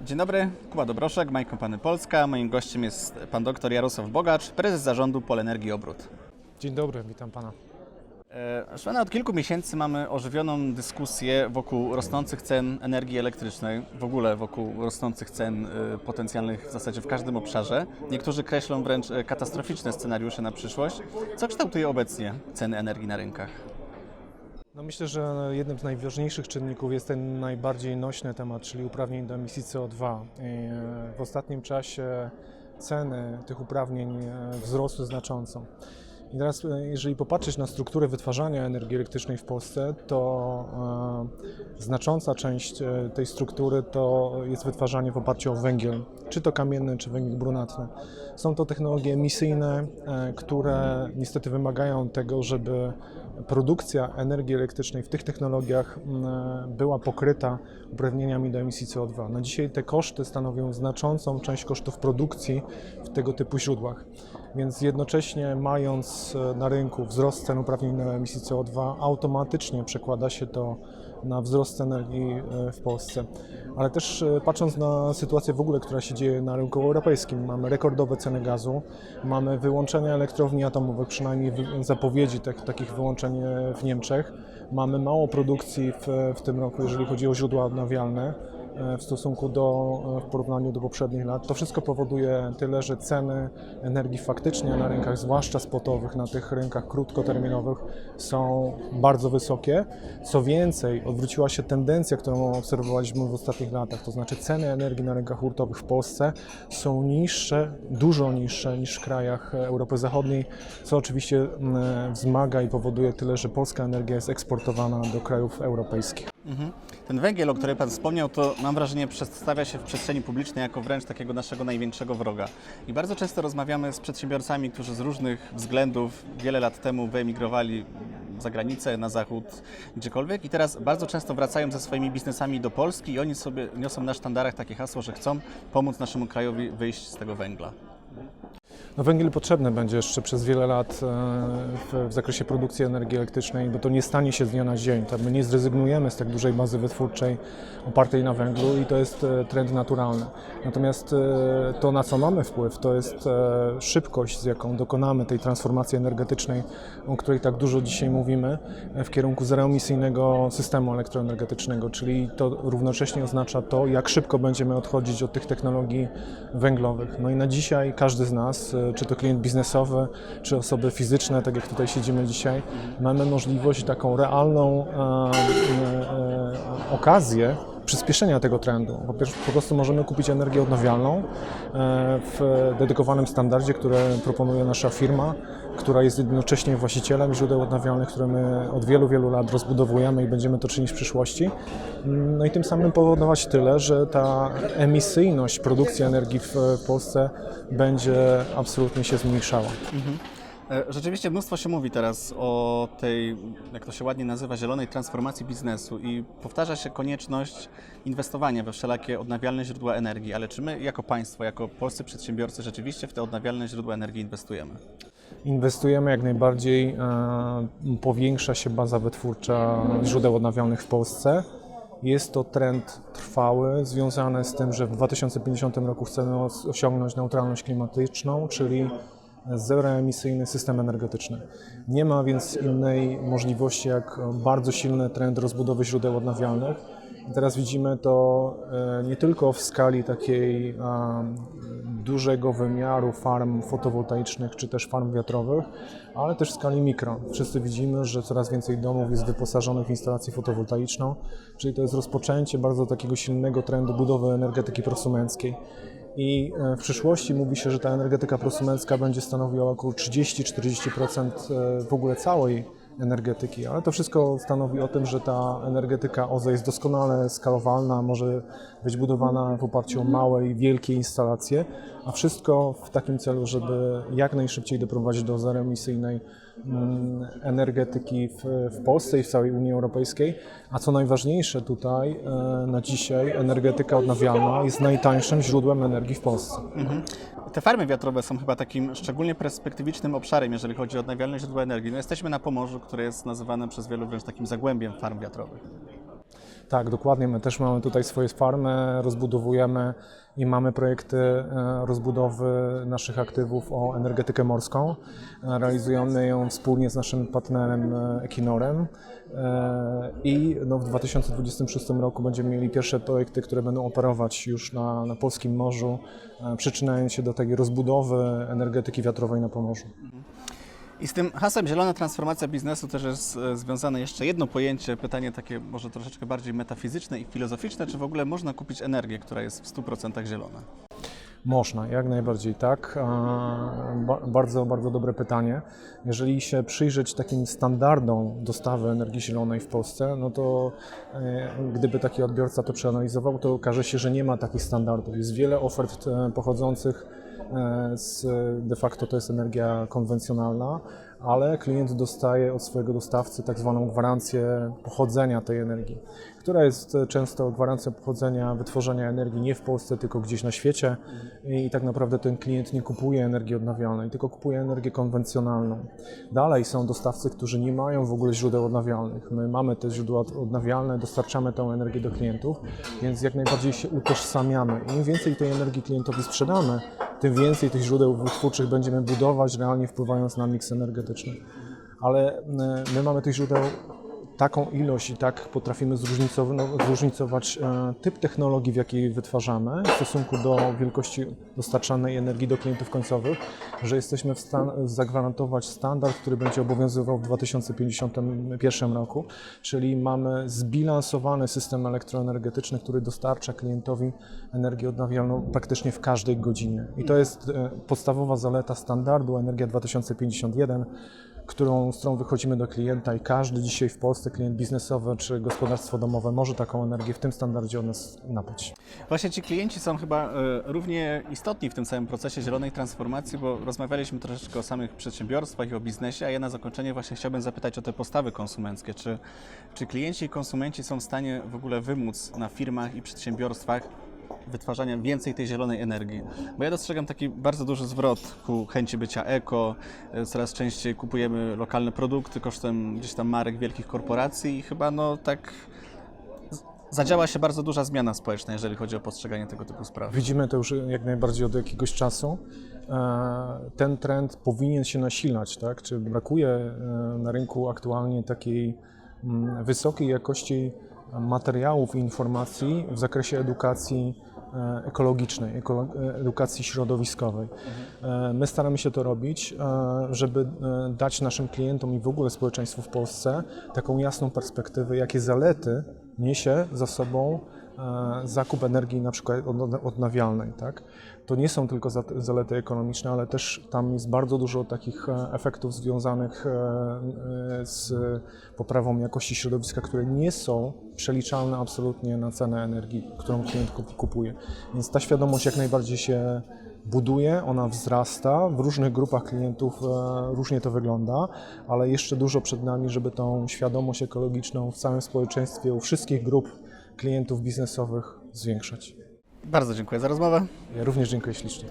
Dzień dobry, Kuba Dobroszek, My Company Polska. Moim gościem jest pan dr Jarosław Bogacz, prezes zarządu Polenergii Obrót. Dzień dobry, witam pana. E, Proszę pana, od kilku miesięcy mamy ożywioną dyskusję wokół rosnących cen energii elektrycznej, w ogóle wokół rosnących cen e, potencjalnych w zasadzie w każdym obszarze. Niektórzy kreślą wręcz e, katastroficzne scenariusze na przyszłość. Co kształtuje obecnie ceny energii na rynkach? No myślę, że jednym z najważniejszych czynników jest ten najbardziej nośny temat, czyli uprawnień do emisji CO2. I, e, W ostatnim czasie ceny tych uprawnień e, wzrosły znacząco. I teraz, e, jeżeli popatrzeć na strukturę wytwarzania energii elektrycznej w Polsce, to e, znacząca część e, tej struktury to jest wytwarzanie w oparciu o węgiel, czy to kamienny, czy węgiel brunatny. Są to technologie emisyjne, które niestety wymagają tego, żeby produkcja energii elektrycznej w tych technologiach była pokryta uprawnieniami do emisji CO2. Na dzisiaj te koszty stanowią znaczącą część kosztów produkcji w tego typu źródłach. Więc jednocześnie mając e, na rynku wzrost cen uprawnień do emisji CO2, automatycznie przekłada się to na wzrost energii e, w Polsce. Ale też e, patrząc na sytuację w ogóle, która się dzieje na rynku europejskim, mamy rekordowe ceny gazu, mamy wyłączenia elektrowni atomowych, przynajmniej zapowiedzi takich wyłączeń w Niemczech. Mamy mało produkcji w, w tym roku, jeżeli chodzi o źródła odnawialne w stosunku do, e, w porównaniu do poprzednich lat. To wszystko powoduje tyle, że ceny energii faktycznie na rynkach, zwłaszcza spotowych, na tych rynkach krótkoterminowych są bardzo wysokie. Co więcej, odwróciła się tendencja, którą obserwowaliśmy w ostatnich latach, to znaczy ceny energii na rynkach hurtowych w Polsce są niższe, dużo niższe niż w krajach Europy Zachodniej, co oczywiście mm, wzmaga i powoduje tyle, że polska energia jest eksportowana do krajów europejskich. Mhm. Ten węgiel, o którym Pan wspomniał, to mam wrażenie przedstawia się w przestrzeni publicznej jako wręcz takiego naszego największego wroga. I bardzo często rozmawiamy z przedsiębiorcami, którzy z różnych względów wiele lat temu wyemigrowali za granicę, na zachód, gdziekolwiek i teraz bardzo często wracają ze swoimi biznesami do Polski i oni sobie niosą na sztandarach takie hasło, że chcą pomóc naszemu krajowi wyjść z tego węgla. No węgiel potrzebny będzie jeszcze przez wiele lat e, w, w zakresie produkcji energii elektrycznej, bo to nie stanie się z dnia na dzień. Tak, my nie zrezygnujemy z tak dużej bazy wytwórczej opartej na węglu i to jest e, trend naturalny. Natomiast e, to, na co mamy wpływ, to jest szybkość, z jaką dokonamy tej transformacji energetycznej, o której tak dużo dzisiaj mówimy, w kierunku zeroemisyjnego systemu elektroenergetycznego, czyli to równocześnie oznacza to, jak szybko będziemy odchodzić od tych technologii węglowych. No i na dzisiaj każdy z nas, czy to klient biznesowy, czy osoby fizyczne, tak jak tutaj siedzimy dzisiaj, mamy możliwość taką realną e, e, e, okazję przyspieszenia tego trendu. Po pierwsze, po prostu możemy kupić energię odnawialną w dedykowanym standardzie, który proponuje nasza firma, która jest jednocześnie właścicielem źródeł odnawialnych, które my od wielu, wielu lat rozbudowujemy i będziemy to czynić w przyszłości. No i tym samym powodować tyle, że ta emisyjność produkcji energii w Polsce będzie absolutnie się zmniejszała. E, Rzeczywiście mnóstwo się mówi teraz o tej, jak to się ładnie nazywa, zielonej transformacji biznesu i powtarza się konieczność inwestowania we wszelakie odnawialne źródła energii, ale czy my jako państwo, jako polscy przedsiębiorcy rzeczywiście w te odnawialne źródła energii inwestujemy? Inwestujemy jak najbardziej, e, powiększa się baza wytwórcza źródeł odnawialnych w Polsce. Jest to trend trwały, związany z tym, że w 2050 roku chcemy os- osiągnąć neutralność klimatyczną, czyli zeroemisyjny system energetyczny. Nie ma więc innej możliwości jak bardzo silny trend rozbudowy źródeł odnawialnych. Teraz widzimy to e, nie tylko w skali takiej dużego wymiaru farm fotowoltaicznych czy też farm wiatrowych, ale też w skali mikro. Wszyscy widzimy, że coraz więcej domów jest wyposażonych w instalację fotowoltaiczną, czyli to jest rozpoczęcie bardzo takiego silnego trendu budowy energetyki prosumenckiej. I e, w przyszłości mówi się, że ta energetyka prosumencka będzie stanowiła około 30-40% e, w ogóle całej energetyki, ale to wszystko stanowi o tym, że ta energetyka OZE jest doskonale skalowalna, może być budowana w oparciu o małe i wielkie instalacje, a wszystko w takim celu, żeby jak najszybciej doprowadzić do zeroemisyjnej mm, energetyki w, w Polsce i w całej Unii Europejskiej. A co najważniejsze tutaj e, na dzisiaj, energetyka odnawialna jest najtańszym źródłem energii w Polsce. Te farmy wiatrowe są chyba takim szczególnie perspektywicznym obszarem, jeżeli chodzi o odnawialne źródła energii. No jesteśmy na Pomorzu, które jest nazywane przez wielu wręcz takim zagłębiem farm wiatrowych. Tak, dokładnie. My też mamy tutaj swoje farmy, rozbudowujemy i mamy projekty e, rozbudowy naszych aktywów o energetykę morską. E, Realizujemy ją wspólnie z naszym partnerem e, Equinorem E, i no, w 2026 roku będziemy mieli pierwsze projekty, które będą operować już na, na polskim morzu, przyczynając się do takiej rozbudowy energetyki wiatrowej na Pomorzu. I z tym hasłem zielona transformacja biznesu też jest e, związane jeszcze jedno pojęcie, pytanie takie może troszeczkę bardziej metafizyczne i filozoficzne, czy w ogóle można kupić energię, która jest w 100% zielona? Można, jak najbardziej tak. Bardzo, bardzo dobre pytanie. Jeżeli się przyjrzeć takim standardom dostawy energii zielonej w Polsce, no to e, gdyby taki odbiorca to przeanalizował, to okaże się, że nie ma takich standardów. Jest wiele ofert e, pochodzących z, de facto to jest energia konwencjonalna, ale klient dostaje od swojego dostawcy tak zwaną gwarancję pochodzenia tej energii, która jest e, często gwarancją pochodzenia wytworzenia energii nie w Polsce, tylko gdzieś na świecie i tak naprawdę ten klient nie kupuje energii odnawialnej, tylko kupuje energię konwencjonalną. Dalej są dostawcy, którzy nie mają w ogóle źródeł odnawialnych. My mamy te źródła odnawialne, dostarczamy tę energię do klientów, więc jak najbardziej się utożsamiamy. Im więcej tej energii klientowi sprzedamy, tym więcej tych źródeł wytwórczych będziemy budować, realnie wpływając na miks energetyczny. Ale e, my mamy tych źródeł taką ilość i tak potrafimy no, zróżnicować e, typ technologii, w jakiej wytwarzamy w stosunku do wielkości dostarczanej energii do klientów końcowych, że jesteśmy w stanie zagwarantować standard, który będzie obowiązywał w 2051 roku, czyli mamy zbilansowany system elektroenergetyczny, który dostarcza klientowi energię odnawialną praktycznie w każdej godzinie. I to jest e, podstawowa zaleta standardu Energia 2051, którą, z którą wychodzimy do klienta i każdy dzisiaj w Polsce, klient biznesowy czy gospodarstwo domowe może taką energię w tym standardzie od nas nabyć. Właśnie ci klienci są chyba e, równie istotni w tym całym procesie zielonej transformacji, bo rozmawialiśmy troszeczkę o samych przedsiębiorstwach i o biznesie, a ja na zakończenie właśnie chciałbym zapytać o te postawy konsumenckie. Czy, czy klienci i konsumenci są w stanie w ogóle wymóc na firmach i przedsiębiorstwach wytwarzania więcej tej zielonej energii? Bo ja dostrzegam taki bardzo duży zwrot ku chęci bycia eko, e, coraz częściej kupujemy lokalne produkty kosztem gdzieś tam marek wielkich korporacji i chyba no tak zadziała się bardzo duża zmiana społeczna, jeżeli chodzi o postrzeganie tego typu spraw. Widzimy to już jak najbardziej od jakiegoś czasu. E, Ten trend powinien się nasilać, tak? Czy brakuje e, na rynku aktualnie takiej mm, wysokiej jakości materiałów i informacji w zakresie edukacji e, ekologicznej, ekolo- e, edukacji środowiskowej. E, My staramy się to robić, żeby dać naszym klientom i w ogóle społeczeństwu w Polsce taką jasną perspektywę, jakie zalety niesie za sobą zakup energii na przykład od- odnawialnej. Tak? To nie są tylko za- zalety ekonomiczne, ale też tam jest bardzo dużo takich e, efektów związanych e, e, z poprawą jakości środowiska, które nie są przeliczalne absolutnie na cenę energii, którą klient kup- kupuje. Więc ta świadomość jak najbardziej się buduje, ona wzrasta. W różnych grupach klientów e, różnie to wygląda, ale jeszcze dużo przed nami, żeby tą świadomość ekologiczną w całym społeczeństwie, u wszystkich grup klientów biznesowych zwiększać. Bardzo dziękuję za rozmowę. Ja również dziękuję ślicznie.